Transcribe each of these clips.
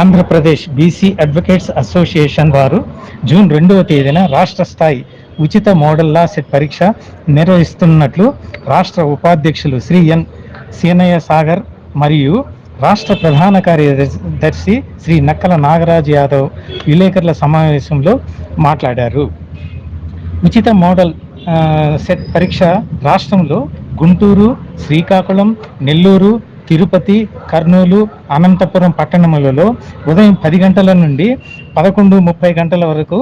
Andhra Pradesh BC advocates association వారు June రెండవ తేదీన రాష్ట్ర స్థాయి ఉచిత మోడల్ లా సెట్ పరీక్ష నిర్వహిస్తున్నట్లు రాష్ట్ర ఉపాధ్యక్షులు శ్రీ ఎన్ సీనయ్య సాగర్ మరియు రాష్ట్ర ప్రధాన కార్యదర్శి శ్రీ నక్కల నాగరాజ్ యాదవ్ విలేకరుల సమావేశంలో మాట్లాడారు. ఉచిత మోడల్ సెట్ పరీక్ష రాష్ట్రంలో గుంటూరు శ్రీకాకుళం నెల్లూరు తిరుపతి కర్నూలు అనంతపురం పట్టణములలో ఉదయం పది గంటల నుండి పదకొండు ముప్పై గంటల వరకు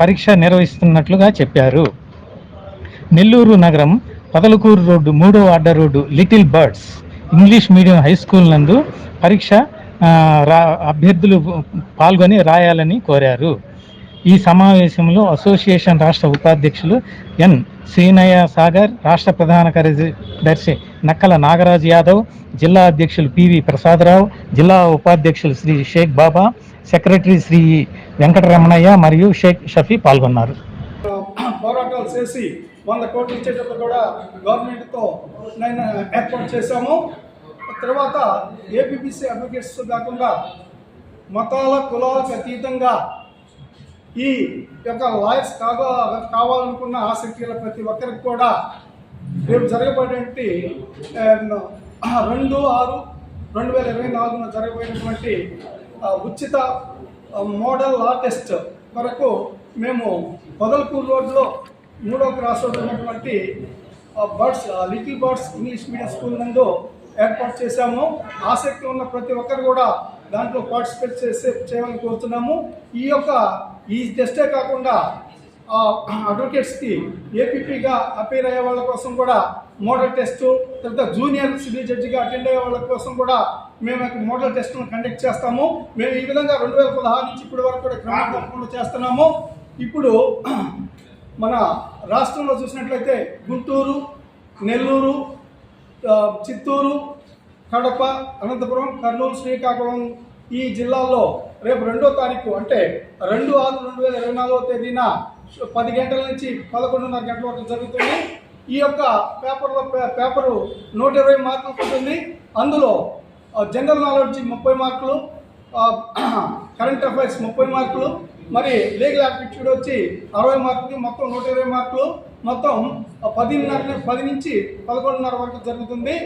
పరీక్ష నిర్వహిస్తున్నట్లుగా చెప్పారు. నెల్లూరు నగరం పొదలకూరు రోడ్డు మూడో అడ్డ road little birds English medium high school నందు పరీక్ష రా అభ్యర్థులు పాల్గొని రాయాలని కోరారు. ఈ సమావేశంలో అసోసియేషన్ రాష్ట్ర ఉపాధ్యక్షులు ఎన్. శ్రీనయ్య సాగర్ రాష్ట్ర ప్రధాన కార్యదర్శి నక్కల నాగరాజ్ యాదవ్ జిల్లా అధ్యక్షులు పివి ప్రసాదరావు జిల్లా ఉపాధ్యక్షులు శ్రీ షేక్ బాబా సెక్రటరీ శ్రీ వెంకటరమణయ్య మరియు షేక్ షఫీ పాల్గొన్నారు. పోరాటాలు చేసి వంద కోట్లు ఇచ్చేటప్పుడు కూడా గవర్నమెంట్తో నేను ఏర్పాటు చేశాము. తర్వాత ఏపీబీసీ అడ్వకేట్స్ కాకుండా మతాల కులాలకు అతీతంగా ఈ యొక్క లాయర్స్ కాగా కావాలనుకున్న ఆసక్తి ప్రతి ఒక్కరికి కూడా రేపు జరగబోయేటువంటి రెండు ఆరు రెండు వేల ఇరవై నాలుగున జరగబోయేటువంటి ఉచిత మోడల్ లా టెస్ట్ వరకు మేము పొదల్పూర్ రోడ్లో మూడో క్రాస్ రోడ్ ఉన్నటువంటి birds little birds English medium school నందు ఏర్పాటు చేశాము. ఆసక్తి ఉన్న ప్రతి ఒక్కరు కూడా దాంట్లో పార్టిసిపేట్ చేసే చేయాలని కోరుతున్నాము. ఈ యొక్క ఈ టెస్టే కాకుండా అడ్వకేట్స్కి ఏపీపీగా అపీర్ అయ్యే వాళ్ళ కోసం కూడా మోడల్ టెస్ట్ తర్వాత జూనియర్ సివిల్ జడ్జిగా అటెండ్ అయ్యే వాళ్ళ కోసం కూడా మేము మోడల్ టెస్ట్ను కండక్ట్ చేస్తాము. మేము ఈ విధంగా రెండు వేల పదహారు నుంచి ఇప్పటి వరకు కూడా క్రమం తప్పకుండా చేస్తున్నాము. ఇప్పుడు మన రాష్ట్రంలో చూసినట్లయితే గుంటూరు నెల్లూరు చిత్తూరు కడప అనంతపురం కర్నూలు శ్రీకాకుళం ఈ జిల్లాలో రేపు రెండో తారీఖు అంటే రెండు ఆరు రెండు వేల ఇరవై నాలుగో తేదీన పది గంటల నుంచి పదకొండున్నర గంటల వరకు జరుగుతుంది. ఈ యొక్క పేపర్లో పేపరు నూట ఇరవై మార్కులు ఉంటుంది. అందులో జనరల్ నాలెడ్జ్ ముప్పై మార్కులు కరెంట్ అఫైర్స్ ముప్పై మార్కులు మరి లీగల్ యాప్టిట్యూడ్ వచ్చి అరవై మార్కులు మొత్తం నూట ఇరవై మార్కులు మొత్తం పదిన్నర పది నుంచి పదకొండున్నర వరకు జరుగుతుంది.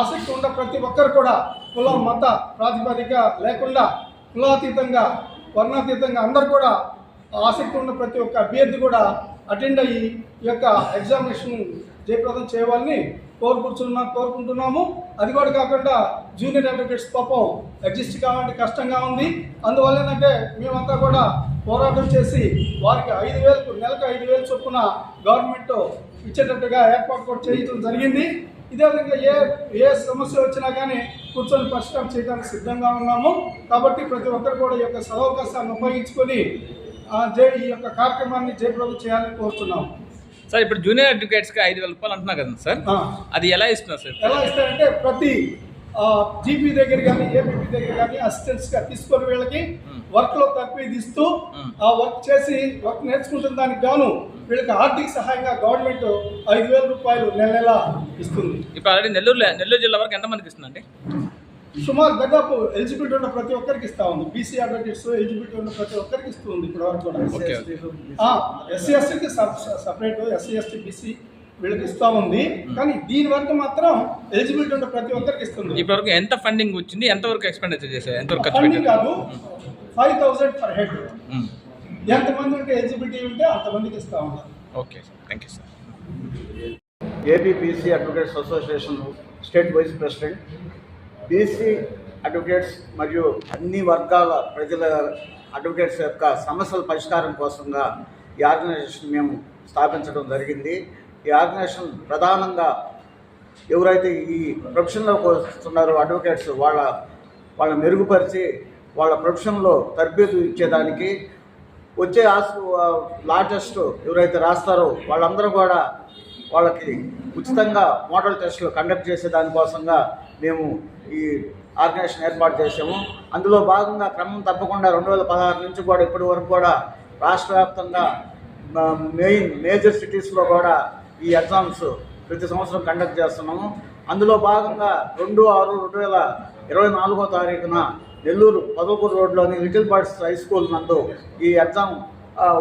ఆసక్తి ఉన్న ప్రతి ఒక్కరు కూడా కుల మత ప్రాతిపదిక లేకుండా కులాతీతంగా వర్ణాతీతంగా అందరు కూడా ఆసక్తి ఉన్న ప్రతి ఒక్క అభ్యర్థి కూడా అటెండ్ అయ్యి ఈ యొక్క ఎగ్జామినేషన్ జయప్రదం చేయాలని కోరుకుంటున్నా కోరుకుంటున్నాము. అది కూడా కాకుండా జూనియర్ అడ్వకేట్స్ పాపం అడ్జస్ట్ కావాలంటే కష్టంగా ఉంది. అందువల్ల ఏంటంటే మేమంతా కూడా పోరాటం చేసి వారికి ఐదు వేలకు నెలకు ఐదు వేలు చొప్పున గవర్నమెంట్ ఇచ్చేటట్టుగా ఏర్పాటు కూడా చేయడం జరిగింది. ఇదే విధంగా ఏ ఏ సమస్య వచ్చినా కానీ కూర్చొని పరిష్కారం చేయడానికి సిద్ధంగా ఉన్నాము. కాబట్టి ప్రతి ఒక్కరు కూడా ఈ యొక్క సదవకాశాన్ని ఉపయోగించుకొని ఈ యొక్క కార్యక్రమాన్ని జయప్రదం చేయాలని కోరుతున్నాము. సార్ ఇప్పుడు జూనియర్ అడ్వకేట్స్కి ఐదు వేల రూపాయలు అంటున్నారు కదా సార్. అది ఎలా ఇస్తున్నారు సార్? ఎలా ఇస్తారంటే ప్రతి జీపీ దగ్గర కానీ ఏపీపీ దగ్గర కానీ అసిస్టెంట్స్గా తీసుకొని వీళ్ళకి వర్క్లో తప్పేది ఇస్తూ ఆ వర్క్ చేసి వర్క్ నేర్చుకుంటున్న దానికి గాను వీళ్ళకి ఆర్థిక సహాయంగా గవర్నమెంట్ ఐదు వేల రూపాయలు నెల నెల ఇస్తుంది. ఇప్పుడు ఆల్రెడీ నెల్లూరు నెల్లూరు జిల్లా వరకు ఎంతమందికి ఇస్తుందండి? సుమారు దాదాపు ఎలిజిబిలిటీ ఉన్న ప్రతి ఒక్కరికి ఇస్తా ఉంది. బీసీ అడ్వకేట్స్ ఎలిజిబిలిటీ ఉన్న ప్రతి ఒక్కరికి ఇస్తుంది ఇప్పుడు వరకు కూడా. ఎస్సీ ఎస్టీకి సపరేట్ ఎస్సీ ఎస్టీ బీసీ వీళ్ళకి ఇస్తా ఉంది. కానీ దీని వరకు మాత్రం ఎలిజిబిలిటీ ఉన్న ప్రతి ఒక్కరికి ఇస్తుంది. ఇప్పటి వరకు ఎంత ఫండింగ్ వచ్చింది ఎంతవరకు ఎక్స్పెండిచర్ చేశారు ఫండింగ్ పెట్టారు? కాదు ఫైవ్ థౌసండ్ పర్ హెడ్. ఎంతమంది ఉంటే ఎలిజిబిలిటీ ఉంటే అంతమందికి ఇస్తా ఉన్నారు. Okay sir thank you sir AP BC advocates association state vice president BC advocates మరియు అన్ని వర్గాల ప్రజల అడ్వకేట్స్ యొక్క సమస్యల పరిష్కారం కోసంగా ఈ ఆర్గనైజేషన్ మేము స్థాపించడం జరిగింది. ఈ ఆర్గనైజేషన్ ప్రధానంగా ఎవరైతే ఈ ప్రొఫెషన్లోకి వస్తున్నారో అడ్వకేట్స్ వాళ్ళ వాళ్ళ మెరుగుపరిచి వాళ్ళ ప్రొఫెషన్లో తరబేతు ఇచ్చేదానికి వచ్చే ఆస్ లా టెస్ట్ ఎవరైతే రాస్తారో వాళ్ళందరూ కూడా వాళ్ళకి ఉచితంగా మోడల్ టెస్టులు కండక్ట్ చేసే దానికోసంగా మేము ఈ ఆర్గనైజేషన్ ఏర్పాటు చేసాము అందులో భాగంగా క్రమం తప్పకుండా రెండు వేల పదహారు నుంచి కూడా ఇప్పటి వరకు కూడా రాష్ట్ర వ్యాప్తంగా మెయిన్ మేజర్ సిటీస్లో కూడా ఈ ఎగ్జామ్స్ ప్రతి సంవత్సరం కండక్ట్ చేస్తున్నాము. అందులో భాగంగా రెండు ఆరు రెండు వేల ఇరవై నాలుగో తారీఖున నెల్లూరు పదవపూర్ రోడ్లోని లిటిల్ బర్డ్స్ హై స్కూల్ నందు ఈ ఎగ్జామ్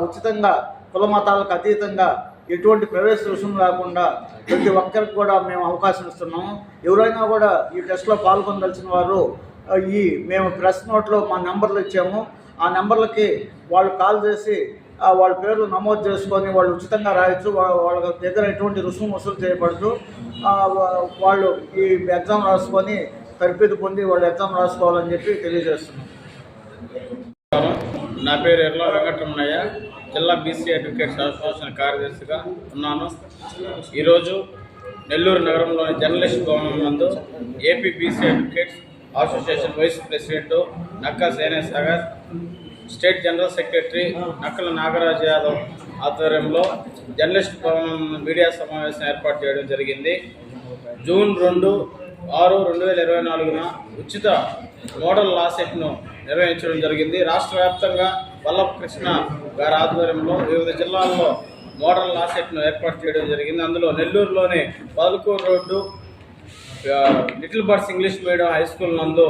ఉచితంగా కుల మతాలకు అతీతంగా ఎటువంటి ప్రవేశ రుసుము లేకుండా ప్రతి ఒక్కరికి కూడా మేము అవకాశం ఇస్తున్నాము. ఎవరైనా కూడా ఈ టెస్ట్లో పాల్గొనదలిచిన వారు ఈ మేము ప్రెస్ నోట్లో మా నెంబర్లు ఇచ్చాము. ఆ నెంబర్లకి వాళ్ళు కాల్ చేసి వాళ్ళ పేర్లు నమోదు చేసుకొని వాళ్ళు ఉచితంగా రాయొచ్చు. వాళ్ళ దగ్గర ఎటువంటి రుసుము వసూలు చేయబడదు. వాళ్ళు ఈ ఎగ్జామ్ రాసుకొని కరిపిది పొంది వాళ్ళు ఎగ్జామ్ రాసుకోవాలని చెప్పి తెలియజేస్తున్నాం. నా పేరు ఎర్ల వెంకటరమణయ్య. జిల్లా బీసీ అడ్వకేట్ అసోసియేషన్ కార్యదర్శిగా ఉన్నాను. ఈరోజు నెల్లూరు నగరంలోని జర్నలిస్ట్ భవనం నందు AP BC advocates association vice president Nakka Sene Sagar state general secretary Nakkala Nagaraj Yadav ఆధ్వర్యంలో జర్నలిస్ట్ భవనం మీడియా సమావేశం ఏర్పాటు చేయడం జరిగింది. జూన్ రెండు ఆరు రెండు వేల ఇరవై నాలుగున ఉచిత మోడల్ లాసెట్ను నిర్వహించడం జరిగింది. రాష్ట్ర వ్యాప్తంగా వల్లభ కృష్ణ గారి ఆధ్వర్యంలో వివిధ జిల్లాల్లో మోడల్ లాసెట్ను ఏర్పాటు చేయడం జరిగింది. అందులో నెల్లూరులోని Padakuru road little birds English medium high school నందు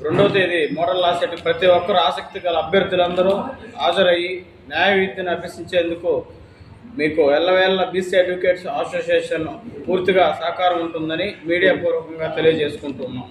రెండవ తేదీ మోడల్ లాసెట్ ప్రతి ఒక్కరు ఆసక్తి గల అభ్యర్థులందరూ హాజరయ్యి న్యాయ విద్యను అభ్యసించేందుకు మీకు ఎల్లవేళ్ళ బీసీ అడ్వకేట్స్ అసోసియేషన్ పూర్తిగా సహకారం ఉంటుందని మీడియా పూర్వకంగా తెలియజేసుకుంటున్నాం.